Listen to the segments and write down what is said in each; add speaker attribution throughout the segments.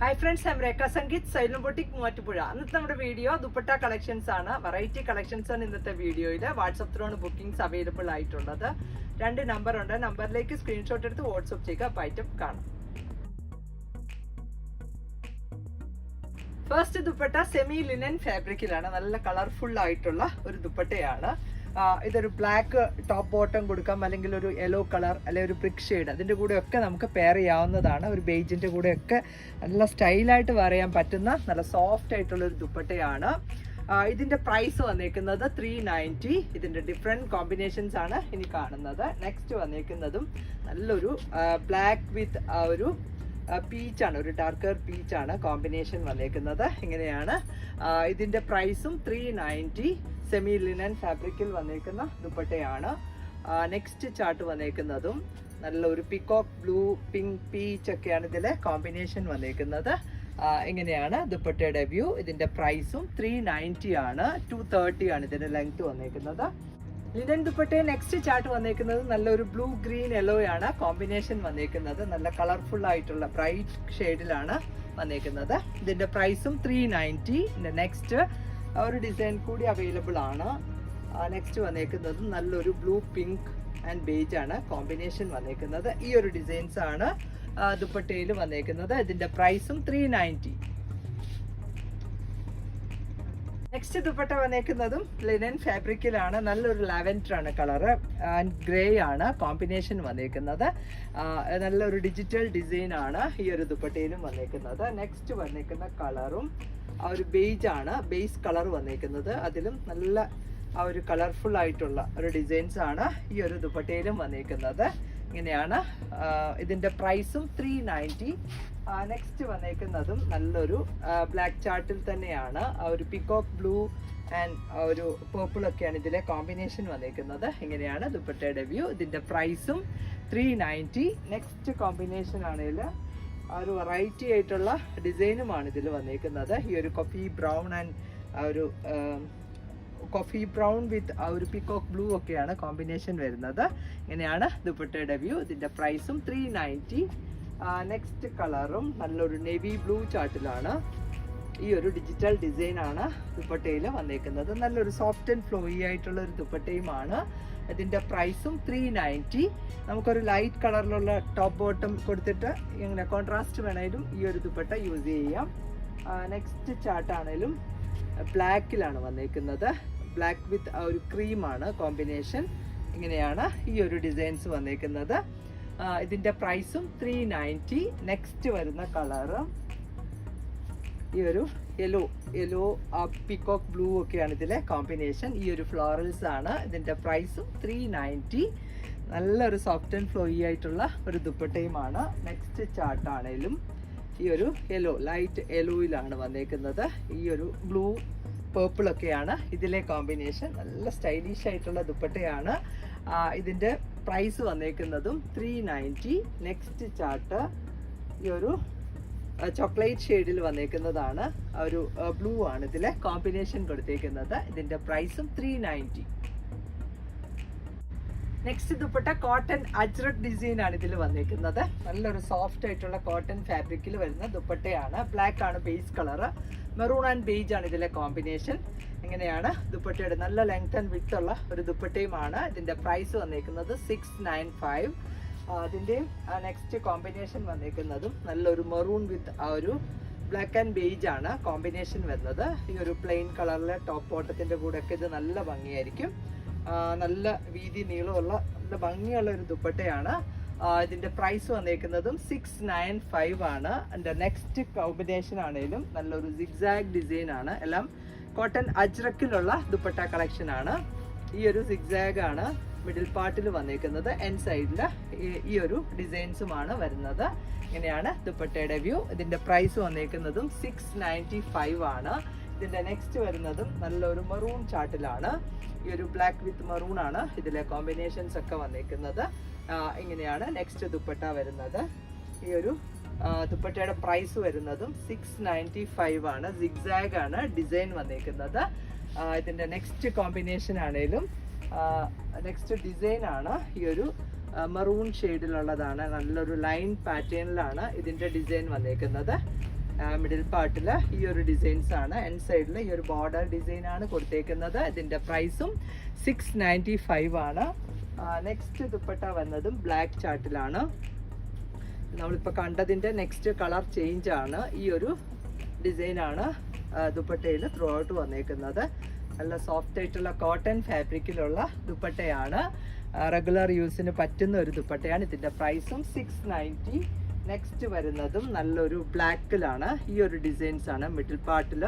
Speaker 1: Hi friends I'm Rekha Sangeeth xylem boutique Muvattupuzha ഇന്നത്തെ നമ്മുടെ video dupatta collections ആണ്. വെറൈറ്റി കളക്ഷൻസ് ആണ് ഇന്നത്തെ വീഡിയോയിൽ വാട്സപ്പ് ത്രൂണ് ബുക്കിംഗ്സ് അവൈലബിൾ ആയിട്ടുള്ളത്. രണ്ട് നമ്പർ ഉണ്ട്. നമ്പറിലേക്ക് സ്ക്രീൻഷോട്ട് എടുത്ത് വാട്സപ്പ് ചെയ്യുക അപ്പോൾ ഐറ്റം കാണാം. ഫസ്റ്റ് ദുപ്പട്ട സെമി ലിനൻ ഫാബ്രിക്കിലാണ് നല്ല കളർഫുൾ ആയിട്ടുള്ള ഒരു ദുപ്പട്ടയാണ്. ഇതൊരു ബ്ലാക്ക് ടോപ്പ് ബോട്ടം കൊടുക്കാം അല്ലെങ്കിൽ ഒരു യെല്ലോ കളർ അല്ലെങ്കിൽ ഒരു ബ്രിക് ഷെയ്ഡ് അതിന്റെ കൂടെയൊക്കെ നമുക്ക് പെയർ ചെയ്യാവുന്നതാണ്. ഒരു ബേജിന്റെ കൂടെയൊക്കെ നല്ല സ്റ്റൈലായിട്ട് വെയർ ചെയ്യാൻ പറ്റുന്ന നല്ല സോഫ്റ്റ് ആയിട്ടുള്ള ഒരു ദുപ്പട്ടയാണ്. ഇതിന്റെ പ്രൈസ് വന്നേക്കുന്നത് ത്രീ നയന്റി ഇതിന്റെ ഡിഫറെന്റ് കോമ്പിനേഷൻസ് ആണ് ഇനി കാണുന്നത്. നെക്സ്റ്റ് വന്നേക്കുന്നതും നല്ലൊരു ബ്ലാക്ക് വിത്ത് ഒരു പീച്ചാണ് ഒരു ഡാർക്കർ പീച്ചാണ് കോമ്പിനേഷൻ വന്നേക്കുന്നത്. ഇങ്ങനെയാണ് ഇതിന്റെ പ്രൈസും ത്രീ നയന്റി സെമി ലിനൻ ഫാബ്രിക്കിൽ വന്നേക്കുന്ന ദുപ്പട്ടയാണ്. നെക്സ്റ്റ് ചാർട്ട് വന്നേക്കുന്നതും നല്ല ഒരു പിക്കോക്ക് ബ്ലൂ പിങ്ക് പീച്ച് ഒക്കെയാണ് ഇതിലെ കോമ്പിനേഷൻ വന്നേക്കുന്നത്. എങ്ങനെയാണ് ദുപ്പട്ടയുടെ വ്യൂ ഇതിന്റെ പ്രൈസും ത്രീ നയന്റി ആണ്. ടു തേർട്ടി ആണ് ഇതിന്റെ ലെങ്ത് വന്നേക്കുന്നത്. ലിനൻ ദുപ്പട്ടയെ നെക്സ്റ്റ് ചാർട്ട് വന്നേക്കുന്നത് നല്ലൊരു ബ്ലൂ ഗ്രീൻ യെല്ലോ ആണ്. കോമ്പിനേഷൻ വന്നേക്കുന്നത്. നല്ല കളർഫുൾ ആയിട്ടുള്ള ബ്രൈറ്റ് ഷെയ്ഡിലാണ് വന്നേക്കുന്നത്. ഇതിന്റെ പ്രൈസും ത്രീ നയന്റി നെക്സ്റ്റ് ഒരു ഡിസൈൻ കൂടി അവൈലബിൾ ആണ്. നെക്സ്റ്റ് വന്നേക്കുന്നത് നല്ലൊരു ബ്ലൂ പിങ്ക് ആൻഡ് ബേജ് ആണ്. കോമ്പിനേഷൻ വന്നേക്കുന്നത്. ഈ ഒരു ഡിസൈൻസ് ആണ് ദുപ്പട്ടയിൽ വന്നേക്കുന്നത്. ഇതിന്റെ പ്രൈസും ത്രീ നയന്റി നെക്സ്റ്റ് ദുപ്പട്ട വന്നേക്കുന്നതും ലിനൻ ഫാബ്രിക്കിലാണ് നല്ലൊരു ലാവൻഡർ ആണ് കളറ് ആൻഡ് ഗ്രേ ആണ് കോമ്പിനേഷൻ വന്നേക്കുന്നത്. ആ, നല്ലൊരു ഡിജിറ്റൽ ഡിസൈൻ ആണ് ഈ ഒരു ദുപ്പട്ടയിലും വന്നേക്കുന്നത്. നെക്സ്റ്റ് വന്നേക്കുന്ന കളറും ആ ഒരു ബേജ് ആണ് ബേസ് കളർ വന്നേക്കുന്നത്. അതിലും നല്ല ആ ഒരു കളർഫുൾ ആയിട്ടുള്ള ഒരു ഡിസൈൻസ് ആണ് ഈ ഒരു ദുപ്പട്ടയിലും വന്നേക്കുന്നത്. ഇങ്ങനെയാണ് ഇതിന്റെ പ്രൈസും ത്രീ നയന്റി നെക്സ്റ്റ് വന്നേക്കുന്നതും നല്ലൊരു ബ്ലാക്ക് ചാർട്ടിൽ തന്നെയാണ്. ആ ഒരു പിക്കോക്ക് ബ്ലൂ ആൻഡ് ഒരു പേർപ്പിളൊക്കെയാണ് ഇതിലെ കോമ്പിനേഷൻ വന്നേക്കുന്നത്. ഇങ്ങനെയാണ് ദുപ്പട്ടയുടെ വ്യൂ ഇതിന്റെ പ്രൈസും ത്രീ നയന്റി നെക്സ്റ്റ് കോമ്പിനേഷൻ ആണെങ്കിൽ ആ ഒരു വെറൈറ്റി ആയിട്ടുള്ള ഡിസൈനുമാണ് ഇതിൽ വന്നേക്കുന്നത്. ഈ ഒരു കോഫി ബ്രൗൺ ആൻഡ് ആ ഒരു കോഫി ബ്രൗൺ വിത്ത് ആ ഒരു പിക്കോക്ക് ബ്ലൂ ഒക്കെയാണ് കോമ്പിനേഷൻ വരുന്നത്. ഇങ്ങനെയാണ് ദുപ്പട്ടയുടെ വ്യൂ ഇതിന്റെ പ്രൈസും ത്രീ നയന്റി നെക്സ്റ്റ് കളറും നല്ലൊരു നെവി ബ്ലൂ ചാർട്ടിലാണ് ഈ ഒരു ഡിജിറ്റൽ ഡിസൈനാണ് ദുപ്പട്ടയിൽ വന്നേക്കുന്നത്. നല്ലൊരു സോഫ്റ്റ് ആൻഡ് ഫ്ലോയി ആയിട്ടുള്ള ഒരു ദുപ്പട്ടയുമാണ്. ഇതിന്റെ പ്രൈസും ത്രീ നയന്റി നമുക്കൊരു ലൈറ്റ് കളറിലുള്ള ടോപ്പ് ബോട്ടം കൊടുത്തിട്ട് ഇങ്ങനെ കോൺട്രാസ്റ്റ് വേണമെങ്കിലും ഈ ഒരു ദുപ്പട്ട യൂസ് ചെയ്യാം. നെക്സ്റ്റ് ചാർട്ടാണേലും ബ്ലാക്കിലാണ് വന്നേക്കുന്നത്. ബ്ലാക്ക് വിത്ത് ഒരു ക്രീമാണ് കോമ്പിനേഷൻ ഇങ്ങനെയാണ് ഈ ഒരു ഡിസൈൻസ് വന്നേക്കുന്നത്. ഇതിന്റെ പ്രൈസും ത്രീ നയന്റി നെക്സ്റ്റ് വരുന്ന കളറ് ഈ ഒരു യെല്ലോ യെല്ലോ പിക്കോക്ക് ബ്ലൂ ഒക്കെയാണ് ഇതിലെ കോമ്പിനേഷൻ ഈ ഒരു ഫ്ലോറൽസ് ആണ്. ഇതിന്റെ പ്രൈസും ത്രീ നയന്റി നല്ലൊരു സോഫ്റ്റ് ആൻഡ് ഫ്ലോയി ആയിട്ടുള്ള ഒരു ദുപ്പട്ടയുമാണ് നെക്സ്റ്റ് ചാർട്ടാണേലും ഈ ഒരു യെല്ലോ ലൈറ്റ് യെല്ലോയിലാണ് വന്നേക്കുന്നത്. ഈ ഒരു ബ്ലൂ പേർപ്പിൾ ഒക്കെയാണ് ഇതിലെ കോമ്പിനേഷൻ നല്ല സ്റ്റൈലിഷ് ആയിട്ടുള്ള ദുപ്പട്ടയാണ്. ഇതിന്റെ പ്രൈസ് വന്നേക്കുന്നതും ത്രീ നയന്റി നെക്സ്റ്റ് ചാർട്ട് ഈ ഒരു ചോക്ലേറ്റ് ഷെയ്ഡിൽ വന്നേക്കുന്നതാണ്. ഒരു ബ്ലൂ ആണ് ഇതിലെ. കോമ്പിനേഷൻ കൊടുത്തേക്കുന്നത്. ഇതിന്റെ പ്രൈസും three ninety next dupatta cotton ajrakh design ആണ് ഇതിൽ വന്നേക്കുന്നത്. നല്ലൊരു സോഫ്റ്റ് ആയിട്ടുള്ള കോട്ടൺ ഫാബ്രിക്കിൽ വരുന്ന ദുപ്പട്ടയാണ്. ബ്ലാക്ക് ആണ് base colour maroon and beige ആണ് ഇതിലെ കോമ്പിനേഷൻ ഇങ്ങനെയാണ് ദുപ്പട്ടയുടെ നല്ല ലെങ്ത് ആൻഡ് വിത്ത് ഉള്ള ഒരു ദുപ്പട്ടയുമാണ്. ഇതിന്റെ പ്രൈസ് വന്നിരിക്കുന്നത് സിക്സ് നയൻ ഫൈവ് അതിന്റെയും നെക്സ്റ്റ് കോമ്പിനേഷൻ വന്നിരിക്കുന്നതും നല്ലൊരു മെറൂൺ വിത്ത് ആ ഒരു ബ്ലാക്ക് ആൻഡ് ബേജ് ആണ് കോമ്പിനേഷൻ വരുന്നത്. ഈ ഒരു പ്ലെയിൻ കളറിലെ ടോപ്പ് ഓട്ടത്തിന്റെ കൂടെ ഒക്കെ ഇത് നല്ല ഭംഗിയായിരിക്കും. നല്ല വീതി നീളമുള്ള നല്ല ഭംഗിയുള്ള ഒരു ദുപ്പട്ടയാണ്. ഇതിന്റെ പ്രൈസ് വന്നിരിക്കുന്നതും സിക്സ് നയൻ ഫൈവ് ആണ്. എന്റെ നെക്സ്റ്റ് കോമ്പിനേഷൻ ആണെങ്കിലും നല്ലൊരു സിഗ്സാഗ് ഡിസൈൻ ആണ്. എല്ലാം കോട്ടൺ അജ്രക്കിലുള്ള ദുപ്പട്ട കളക്ഷൻ ആണ്. ഈ ഒരു സിഗ്സാഗ് ആണ്. മിഡിൽ പാർട്ടിൽ വന്നേക്കുന്നത് എൻ സൈഡിൽ ഈ ഒരു ഡിസൈൻസുമാണ് വരുന്നത്. ഇങ്ങനെയാണ് ദുപ്പട്ടയുടെ വ്യൂ ഇതിന്റെ പ്രൈസ് വന്നിരിക്കുന്നതും സിക്സ് നയന്റി ഫൈവ് ആണ്. ഇതിന്റെ നെക്സ്റ്റ് വരുന്നതും നല്ലൊരു മറൂൺ ചാർട്ടിലാണ് ഈ ഒരു ബ്ലാക്ക് വിത്ത് മറൂൺ ആണ് ഇതിലെ കോമ്പിനേഷൻസ് ഒക്കെ വന്നേക്കുന്നത്. ആ, ഇങ്ങനെയാണ് നെക്സ്റ്റ് ദുപ്പട്ട വരുന്നത്. ഈ ഒരു ദുപ്പട്ടയുടെ പ്രൈസ് വരുന്നതും സിക്സ് നയന്റി ഫൈവ് ആണ്. സിക്സാഗ് ആണ് ഡിസൈൻ വന്നിരിക്കുന്നത് ഇതിന്റെ നെക്സ്റ്റ് കോമ്പിനേഷൻ ആണേലും നെക്സ്റ്റ് ഡിസൈൻ ആണ് ഈ ഒരു മറൂൺ ഷെയ്ഡിലുള്ളതാണ് നല്ലൊരു ലൈൻ പാറ്റേണിലാണ് ഇതിന്റെ ഡിസൈൻ വന്നേക്കുന്നത്. മിഡിൽ പാർട്ടിൽ ഈ ഒരു ഡിസൈൻസ് ആണ്. എൻ സൈഡിൽ ഈ ഒരു ബോർഡർ ഡിസൈൻ ആണ് കൊടുത്തേക്കുന്നത്. ഇതിന്റെ പ്രൈസും സിക്സ് നയന്റി ഫൈവ് ആണ്. നെക്സ്റ്റ് ദുപ്പട്ട വന്നതും ബ്ലാക്ക് ചാർട്ടിലാണ് നമ്മളിപ്പോൾ കണ്ടതിന്റെ നെക്സ്റ്റ് കളർ ചേഞ്ച് ആണ് ഈ ഒരു ഡിസൈനാണ് ദുപ്പട്ടയിൽ ത്രൂ ഔട്ട് വന്നേക്കുന്നത്. നല്ല സോഫ്റ്റ് ആയിട്ടുള്ള കോട്ടൺ ഫാബ്രിക്കിലുള്ള ദുപ്പട്ടയാണ്. റെഗുലർ യൂസിന് പറ്റുന്ന ഒരു ദുപ്പട്ടയാണ്. ഇതിന്റെ പ്രൈസും സിക്സ് നയന്റി നെക്സ്റ്റ് വരുന്നതും നല്ലൊരു ബ്ലാക്കിലാണ് ഈ ഒരു ഡിസൈൻസ് ആണ് മിഡിൽ പാർട്ടിൽ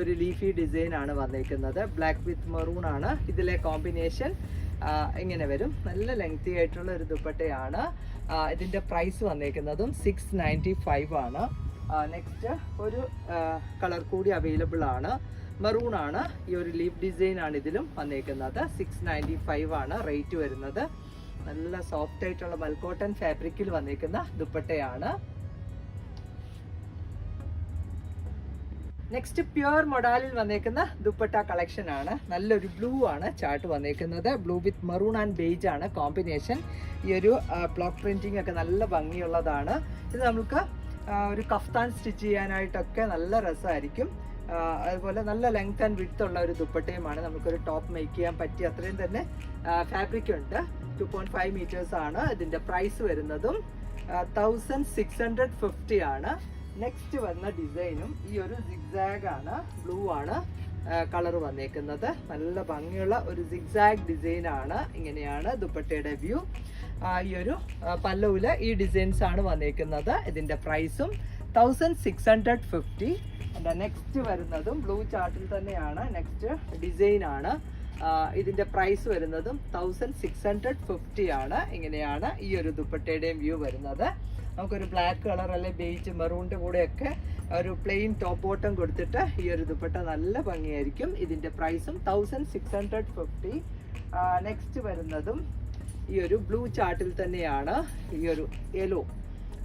Speaker 1: ഒരു ലീഫി ഡിസൈൻ ആണ് വന്നിരിക്കുന്നത് ബ്ലാക്ക് വിത്ത് മെറൂൺ ആണ്. ഇതിലെ കോമ്പിനേഷൻ ഇങ്ങനെ വരും. നല്ല ലെങ്തി ആയിട്ടുള്ള ഒരു ദുപ്പട്ടയാണ്. ഇതിന്റെ പ്രൈസ് വന്നേക്കുന്നതും സിക്സ് നയന്റി ഫൈവ് ആണ് നെക്സ്റ്റ് ഒരു കളർ കൂടി അവൈലബിൾ ആണ്. മെറൂൺ ആണ്. ഈ ഒരു ലീഫ് ഡിസൈൻ ആണ് ഇതിലും വന്നേക്കുന്നത്. സിക്സ് നയന്റി ഫൈവ് ആണ് റേറ്റ് വരുന്നത്. നല്ല സോഫ്റ്റ് ആയിട്ടുള്ള മൽക്കോട്ടൺ ഫാബ്രിക്കിൽ വന്നേക്കുന്ന ദുപ്പട്ടയാണ്. നെക്സ്റ്റ് പ്യുവർ മൊഡാലിൽ വന്നേക്കുന്ന ദുപ്പട്ട കളക്ഷൻ ആണ്. നല്ലൊരു ബ്ലൂ ആണ് ചാർട്ട് വന്നേക്കുന്നത്. Blue with maroon and beige ആണ് കോമ്പിനേഷൻ ഈ ഒരു ബ്ലോക്ക് പ്രിന്റിംഗ് ഒക്കെ നല്ല ഭംഗിയുള്ളതാണ്. ഇത് നമുക്ക് ഒരു കഫ്താൻ സ്റ്റിച്ച് ചെയ്യാനായിട്ടൊക്കെ നല്ല രസമായിരിക്കും. അതുപോലെ നല്ല ലെങ്ത് ആൻഡ് വിഡ്ത്ത് ഉള്ള ഒരു ദുപ്പട്ടയുമാണ്. നമുക്കൊരു ടോപ്പ് മേക്ക് ചെയ്യാൻ പറ്റിയ അത്രയും തന്നെ ഫാബ്രിക് ഉണ്ട്. ടു പോയിന്റ് ഫൈവ് മീറ്റേഴ്സ് ആണ് ഇതിന്റെ പ്രൈസ് വരുന്നതും. തൗസൻഡ് സിക്സ് ഹൺഡ്രഡ് ഫിഫ്റ്റി ആണ്. നെക്സ്റ്റ് വന്ന ഡിസൈനും ഈ ഒരു സിഗ്സാഗ് ആണ്. ബ്ലൂ ആണ് കളർ വന്നേക്കുന്നത്. നല്ല ഭംഗിയുള്ള ഒരു സിഗ്സാഗ് ഡിസൈൻ ആണ്. ഇങ്ങനെയാണ് ദുപ്പട്ടയുടെ വ്യൂ ഈ ഒരു പല്ലവിൽ ഈ ഡിസൈൻസ് ആണ് വന്നേക്കുന്നത്. ഇതിന്റെ പ്രൈസും thousand six hundred fifty next വരുന്നതും ബ്ലൂ ചാർട്ടിൽ തന്നെയാണ്. നെക്സ്റ്റ് ഡിസൈൻ ആണ്. ഇതിന്റെ പ്രൈസ് വരുന്നതും തൗസൻഡ് സിക്സ് ഹൺഡ്രഡ് ഫിഫ്റ്റി ആണ്. ഇങ്ങനെയാണ് ഈ ഒരു ദുപ്പട്ടയുടെയും വ്യൂ വരുന്നത്. നമുക്കൊരു ബ്ലാക്ക് കളർ അല്ലെ ബേജ് മെറൂണിന്റെ കൂടെയൊക്കെ ഒരു പ്ലെയിൻ ടോപ്പ് ബോട്ടം കൊടുത്തിട്ട് ഈ ഒരു ദുപ്പട്ട നല്ല ഭംഗിയായിരിക്കും. ഇതിന്റെ പ്രൈസും thousand six hundred fifty next വരുന്നതും ഈ ഒരു ബ്ലൂ ചാർട്ടിൽ തന്നെയാണ് ഈ ഒരു യെല്ലോ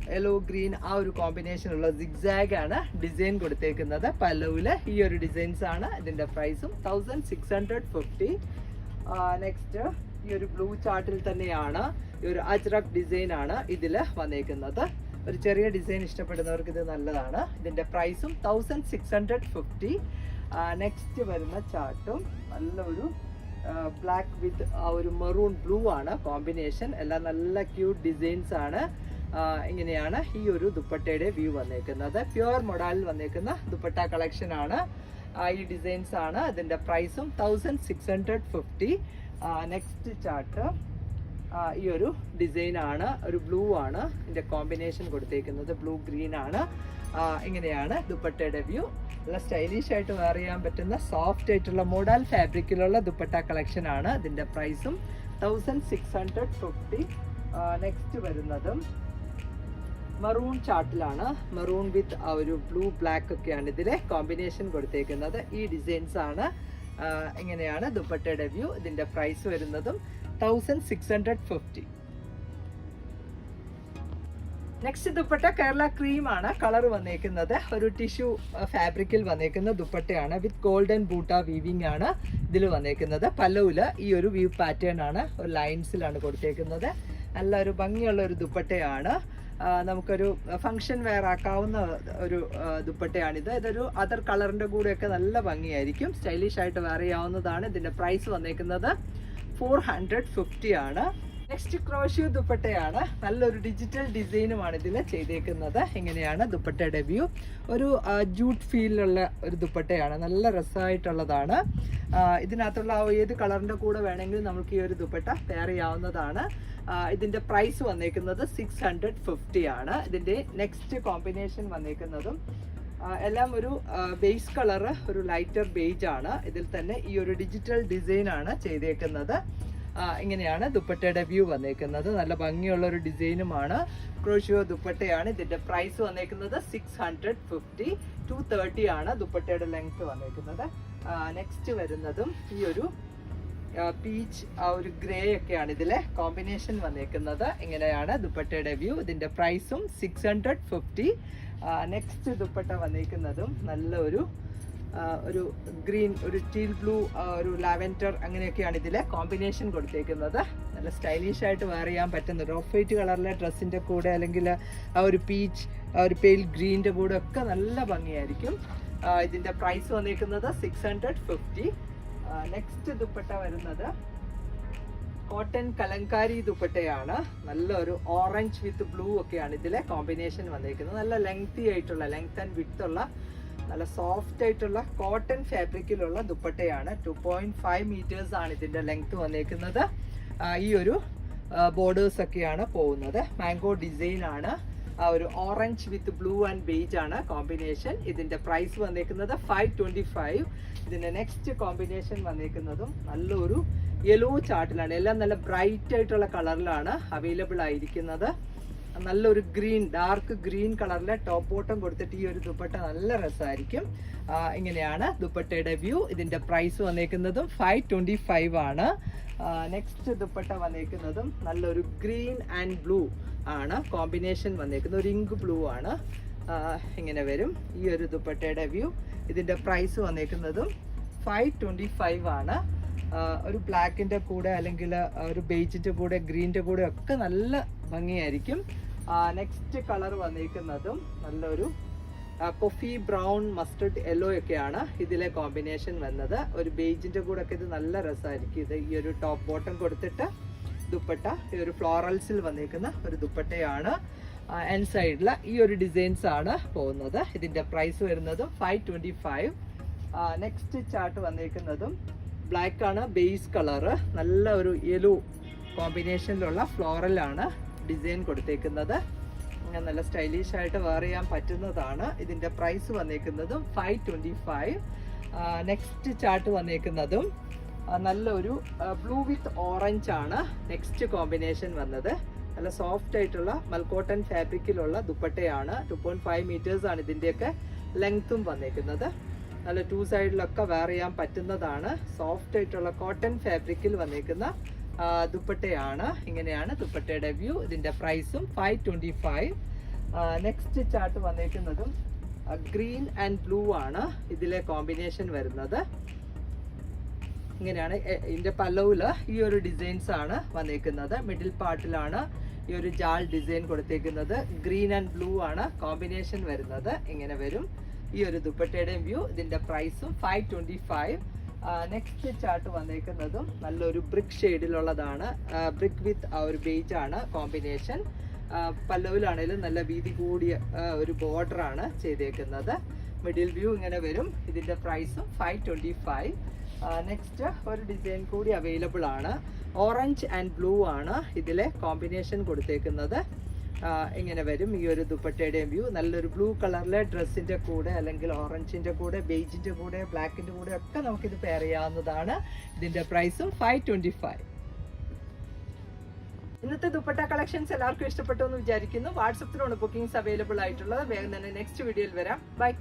Speaker 1: യെല്ലോ ഗ്രീൻ ആ ഒരു കോമ്പിനേഷൻ ഉള്ള സിഗ്സാഗ് ആണ് ഡിസൈൻ കൊടുത്തേക്കുന്നത്. പല്ലവിൽ ഈ ഒരു ഡിസൈൻസ് ആണ്. ഇതിന്റെ പ്രൈസും thousand six hundred fifty next ഈ ഒരു ബ്ലൂ ചാർട്ടിൽ തന്നെയാണ് ഈ ഒരു അജ്രക് ഡിസൈൻ ആണ് ഇതിൽ വന്നേക്കുന്നത്. ഒരു ചെറിയ ഡിസൈൻ ഇഷ്ടപ്പെടുന്നവർക്ക് ഇത് നല്ലതാണ്. ഇതിന്റെ പ്രൈസും thousand six hundred fifty next വരുന്ന ചാർട്ടും നല്ലൊരു ബ്ലാക്ക് വിത്ത് ആ ഒരു മെറൂൺ ബ്ലൂ ആണ്. കോമ്പിനേഷൻ എല്ലാം നല്ല ക്യൂട്ട് ഡിസൈൻസ് ആണ്. ഇങ്ങനെയാണ് ഈ ഒരു ദുപ്പട്ടയുടെ വ്യൂ വന്നേക്കുന്നത്. പ്യുവർ മൊഡാലിൽ വന്നേക്കുന്ന ദുപ്പട്ട കളക്ഷൻ ആണ്. ഈ ഡിസൈൻസ് ആണ്. അതിന്റെ പ്രൈസും thousand six hundred fifty next chart ഈ ഒരു ഡിസൈൻ ആണ്. ഒരു ബ്ലൂ ആണ്. ഇതിന്റെ കോമ്പിനേഷൻ കൊടുത്തേക്കുന്നത് ബ്ലൂ ഗ്രീൻ ആണ്. ഇങ്ങനെയാണ് ദുപ്പട്ടയുടെ വ്യൂ നല്ല സ്റ്റൈലിഷ് ആയിട്ട് വെയർ ചെയ്യാൻ പറ്റുന്ന സോഫ്റ്റ് ആയിട്ടുള്ള മോഡൽ ഫാബ്രിക്കിലുള്ള ദുപ്പട്ട കളക്ഷൻ ആണ്. ഇതിന്റെ പ്രൈസും thousand six hundred fifty next വരുന്നതും മറൂൺ ചാർട്ടിലാണ് മറൂൺ വിത്ത് ആ ഒരു ബ്ലൂ ബ്ലാക്ക് ഒക്കെയാണ് ഇതിലെ കോമ്പിനേഷൻ കൊടുത്തേക്കുന്നത്. ഈ ഡിസൈൻസ് ആണ് ഇങ്ങനെയാണ് ദുപ്പട്ടയുടെ വ്യൂ ഇതിന്റെ പ്രൈസ് വരുന്നതും thousand six hundred fifty next dupatta Kerala cream ആണ് കളർ വന്നേക്കുന്നത്. ഒരു ടിഷ്യൂ ഫാബ്രിക്കിൽ വന്നേക്കുന്ന ദുപ്പട്ടയാണ്. വിത്ത് ഗോൾഡൻ ബൂട്ട വീവിംഗ് ആണ് ഇതിൽ വന്നേക്കുന്നത്. പല്ലവിൽ ഈ ഒരു വ്യൂ പാറ്റേൺ ആണ് ഒരു ലൈൻസിലാണ് കൊടുത്തേക്കുന്നത്. നല്ല ഒരു ഭംഗിയുള്ള ഒരു ദുപ്പട്ടയാണ്. നമുക്കൊരു ഫങ്ഷൻ വെയർ ആക്കാവുന്ന ഒരു ദുപ്പട്ടയാണിത്. ഇതൊരു അതർ കളറിന്റെ കൂടെയൊക്കെ നല്ല ഭംഗിയായിരിക്കും. സ്റ്റൈലിഷ് ആയിട്ട് വെയർ ചെയ്യാവുന്നതാണ്. ഇതിന്റെ പ്രൈസ് വന്നേക്കുന്നത് ഫോർ ഹൺഡ്രഡ് ഫിഫ്റ്റി ആണ്. നെക്സ്റ്റ് ക്രോഷ്യൂ ദുപ്പട്ടയാണ്. നല്ലൊരു ഡിജിറ്റൽ ഡിസൈനുമാണ് ഇതിൽ ചെയ്തേക്കുന്നത്. ഇങ്ങനെയാണ് ദുപ്പട്ടയുടെ വ്യൂ ഒരു ജൂട്ട് ഫീലിലുള്ള ഒരു ദുപ്പട്ടയാണ്. നല്ല രസമായിട്ടുള്ളതാണ്. ഇതിനകത്തുള്ള ഏത് കളറിന്റെ കൂടെ വേണമെങ്കിലും നമുക്ക് ഈ ഒരു ദുപ്പട്ട പെയർ ചെയ്യാവുന്നതാണ്. ഇതിന്റെ പ്രൈസ് വന്നേക്കുന്നത് സിക്സ് ഹൺഡ്രഡ് ഫിഫ്റ്റി ആണ്. ഇതിന്റെ നെക്സ്റ്റ് കോമ്പിനേഷൻ വന്നേക്കുന്നതും എല്ലാം ഒരു ബേസ് കളറ് ഒരു ലൈറ്റർ ബേജ് ആണ്. ഇതിൽ തന്നെ ഈ ഒരു ഡിജിറ്റൽ ഡിസൈൻ ആണ് ചെയ്തേക്കുന്നത്. ഇങ്ങനെയാണ് ദുപ്പട്ടയുടെ വ്യൂ വന്നേക്കുന്നത്. നല്ല ഭംഗിയുള്ള ഒരു ഡിസൈനുമാണ് ക്രോഷിയോ ദുപ്പട്ടയാണ്. ഇതിന്റെ പ്രൈസ് വന്നേക്കുന്നത് six hundred fifty two thirty ആണ് ദുപ്പട്ടയുടെ ലെങ്ത് വന്നേക്കുന്നത്. നെക്സ്റ്റ് വരുന്നതും ഈ ഒരു പീച്ച് ആ ഒരു ഗ്രേ ഒക്കെയാണ് ഇതിലെ കോമ്പിനേഷൻ വന്നേക്കുന്നത്. ഇങ്ങനെയാണ് ദുപ്പട്ടയുടെ വ്യൂ ഇതിന്റെ പ്രൈസും six hundred fifty next dupatta വന്നേക്കുന്നതും നല്ല ഒരു ഒരു ഗ്രീൻ ഒരു ടീൽ ബ്ലൂ ഒരു ലാവൻഡർ അങ്ങനെയൊക്കെയാണ് ഇതിലെ കോമ്പിനേഷൻ കൊടുത്തേക്കുന്നത്. നല്ല സ്റ്റൈലിഷ് ആയിട്ട് വെയർ ചെയ്യാൻ പറ്റുന്ന ഒരു ഓഫ് വൈറ്റ് കളറിലെ ഡ്രസ്സിന്റെ കൂടെ അല്ലെങ്കിൽ ആ ഒരു പീച്ച് ആ ഒരു പെയിൽ ഗ്രീന്റെ കൂടെ ഒക്കെ നല്ല ഭംഗിയായിരിക്കും. ഇതിന്റെ പ്രൈസ് വന്നേക്കുന്നത് six hundred fifty next dupatta വരുന്നത് കോട്ടൺ കലങ്കാരി ദുപ്പട്ടയാണ്. നല്ലൊരു ഓറഞ്ച് വിത്ത് ബ്ലൂ ഒക്കെയാണ് ഇതിലെ കോമ്പിനേഷൻ വന്നിരിക്കുന്നത്. നല്ല ലെങ്തി ആയിട്ടുള്ള ലെങ്ത് ആൻഡ് വിത്ത് ഉള്ള നല്ല സോഫ്റ്റ് ആയിട്ടുള്ള കോട്ടൺ ഫാബ്രിക്കിലുള്ള ദുപ്പട്ടയാണ്. ടു പോയിന്റ് ഫൈവ് മീറ്റേഴ്സ് ആണ് ഇതിന്റെ ലെങ്ത് വന്നിരിക്കുന്നത്. ഈ ഒരു ബോർഡേഴ്സ് ഒക്കെയാണ് പോകുന്നത്. മാംഗോ ഡിസൈൻ ആണ്. ആ ഒരു orange with blue and beige ആണ് കോമ്പിനേഷൻ ഇതിന്റെ പ്രൈസ് വന്നേക്കുന്നത് ഫൈവ് ട്വന്റി ഫൈവ് ഇതിന്റെ നെക്സ്റ്റ് കോമ്പിനേഷൻ വന്നേക്കുന്നതും നല്ലൊരു യെല്ലോ ചാർട്ടിലാണ് എല്ലാം നല്ല ബ്രൈറ്റ് ആയിട്ടുള്ള കളറിലാണ് അവൈലബിൾ ആയിരിക്കുന്നത്. നല്ലൊരു ഗ്രീൻ ഡാർക്ക് ഗ്രീൻ കളറിലെ ടോപ്പ് ബോട്ടം കൊടുത്തിട്ട് ഈ ഒരു ദുപ്പട്ട നല്ല രസമായിരിക്കും. ഇങ്ങനെയാണ് ദുപ്പട്ടയുടെ വ്യൂ ഇതിന്റെ പ്രൈസ് വന്നേക്കുന്നതും ഫൈവ് ട്വന്റി ഫൈവ് ആണ് നെക്സ്റ്റ് ദുപ്പട്ട വന്നേക്കുന്നതും നല്ലൊരു ഗ്രീൻ ആൻഡ് ബ്ലൂ ആണ് കോമ്പിനേഷൻ വന്നിരിക്കുന്നത്. ഒരു ഇങ്ക് ബ്ലൂ ആണ്. ഇങ്ങനെ വരും. ഈ ഒരു ദുപ്പട്ടയുടെ വ്യൂ. ഇതിന്റെ പ്രൈസ് വന്നിരിക്കുന്നതും ഫൈവ് ട്വന്റി ഫൈവ് ആണ് ഒരു ബ്ലാക്കിന്റെ കൂടെ അല്ലെങ്കിൽ ഒരു ബേജിന്റെ കൂടെ ഗ്രീന്റെ കൂടെ ഒക്കെ നല്ല ഭംഗിയായിരിക്കും. നെക്സ്റ്റ് കളർ വന്നിരിക്കുന്നതും നല്ലൊരു കൊഫി ബ്രൗൺ മസ്റ്റർഡ് യെല്ലോ ഒക്കെയാണ് ഇതിലെ കോമ്പിനേഷൻ വന്നത്. ഒരു ബേജിന്റെ കൂടെ ഒക്കെ ഇത് നല്ല രസമായിരിക്കും. ഇത് ഈ ഒരു ടോപ്പ് ബോട്ടം കൊടുത്തിട്ട് ദുപ്പട്ട ഈ ഒരു ഫ്ലോറൽസിൽ വന്നിരിക്കുന്ന ഒരു ദുപ്പട്ടയാണ്. എൻ സൈഡിൽ ഈ ഒരു ഡിസൈൻസ് ആണ് പോകുന്നത്. ഇതിന്റെ പ്രൈസ് വരുന്നത് five twenty five next chart വന്നിരിക്കുന്നതും black ആണ് ബേസ് കളറ് നല്ല ഒരു യെല്ലോ കോമ്പിനേഷനിലുള്ള ആണ് ഡിസൈൻ കൊടുത്തേക്കുന്നത്. നല്ല സ്റ്റൈലിഷ് ആയിട്ട് വെയർ ചെയ്യാൻ പറ്റുന്നതാണ്. ഇതിന്റെ price വന്നേക്കുന്നതും five twenty five next chart വന്നേക്കുന്നതും നല്ലൊരു ബ്ലൂ വിത്ത് ഓറഞ്ച് ആണ് നെക്സ്റ്റ് കോമ്പിനേഷൻ വന്നത്. നല്ല സോഫ്റ്റ് ആയിട്ടുള്ള മൽക്കോട്ടൺ ഫാബ്രിക്കിലുള്ള ദുപ്പട്ടയാണ്. ടു പോയിന്റ് ഫൈവ് മീറ്റേഴ്സ് ആണ് ഇതിന്റെയൊക്കെ ലെങ്ത്തും വന്നേക്കുന്നത്. നല്ല ടു സൈഡിലൊക്കെ വെയർ ചെയ്യാൻ പറ്റുന്നതാണ്. സോഫ്റ്റ് ആയിട്ടുള്ള കോട്ടൺ ഫാബ്രിക്കിൽ വന്നേക്കുന്ന ദുപ്പട്ടയാണ്. ഇങ്ങനെയാണ് ദുപ്പട്ടയുടെ വ്യൂ ഇതിന്റെ പ്രൈസും five twenty five next chart വന്നേക്കുന്നതും green and blue ആണ് ഇതിലെ കോമ്പിനേഷൻ വരുന്നത്. ഇങ്ങനെയാണ്. ഇതിന്റെ പല്ലവിൽ ഈ ഒരു ഡിസൈൻസ് ആണ് വന്നേക്കുന്നത്. മിഡിൽ പാർട്ടിലാണ് ഈ ഒരു ജാൾ ഡിസൈൻ കൊടുത്തേക്കുന്നത്. ഗ്രീൻ ആൻഡ് ബ്ലൂ ആണ് കോമ്പിനേഷൻ വരുന്നത്. ഇങ്ങനെ വരും. ഈ ഒരു ദുപ്പട്ടയുടെയും വ്യൂ ഇതിന്റെ പ്രൈസും five twenty five next chart വന്നേക്കുന്നതും നല്ലൊരു ബ്രിക്ക് ഷെയ്ഡിലുള്ളതാണ് ബ്രിക്ക് വിത്ത് ആ ഒരു ബേജ് ആണ് കോമ്പിനേഷൻ പല്ലവിലാണേലും നല്ല വീതി കൂടിയ ഒരു ബോർഡർ ആണ് ചെയ്തേക്കുന്നത്. മിഡിൽ വ്യൂ ഇങ്ങനെ വരും. ഇതിന്റെ പ്രൈസും ഫൈവ് ട്വന്റി ഫൈവ് നെക്സ്റ്റ് ഒരു ഡിസൈൻ കൂടി അവൈലബിൾ ആണ്. ഓറഞ്ച് ആൻഡ് ബ്ലൂ ആണ് ഇതിലെ കോമ്പിനേഷൻ കൊടുത്തേക്കുന്നത്. ഇങ്ങനെ വരും. ഈ ഒരു ദുപ്പട്ടയുടെയും വ്യൂ നല്ലൊരു ബ്ലൂ കളറിലെ ഡ്രസ്സിന്റെ കൂടെ അല്ലെങ്കിൽ ഓറഞ്ചിന്റെ കൂടെ ബേജിന്റെ കൂടെ ബ്ലാക്കിന്റെ കൂടെ ഒക്കെ നമുക്കിത് പെയർ ചെയ്യാവുന്നതാണ്. ഇതിന്റെ പ്രൈസും ഫൈവ് ട്വന്റി ഫൈവ് ഇന്നത്തെ ദുപ്പട്ട കളക്ഷൻസ് എല്ലാവർക്കും ഇഷ്ടപ്പെട്ടു എന്ന് വിചാരിക്കുന്നു. വാട്സപ്പിലാണ് ബുക്കിംഗ്സ് അവൈലബിൾ ആയിട്ടുള്ളത്. വേഗം തന്നെ നെക്സ്റ്റ് വീഡിയോയിൽ വരാം. ബൈ